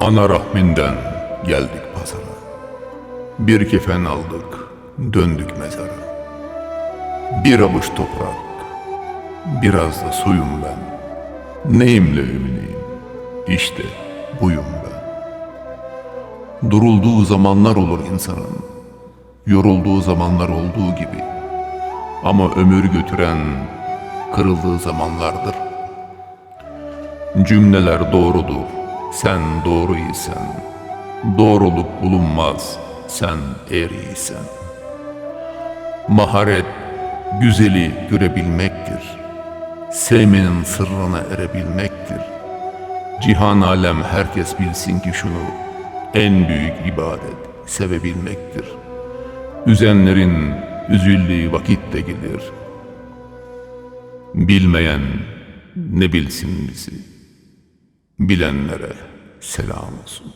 Ana rahminden geldik pazara. Bir kefen aldık, döndük mezara. Bir avuç toprak, biraz da suyum ben. Neyimle övüneyim, işte buyum ben. Durulduğu zamanlar olur insanın, yorulduğu zamanlar olduğu gibi. Ama ömür götüren kırıldığı zamanlardır. Cümleler doğrudur, sen doğruysan. Doğruluk bulunmaz, sen eğriysen. Maharet, güzeli görebilmektir. Sevmenin sırrına erebilmektir. Cihan alem herkes bilsin ki şunu, en büyük ibadet sevebilmektir. Üzenlerin üzüldüğü vakit de gelir. Bilmeyen ne bilsin bizi, bilenlere selam olsun.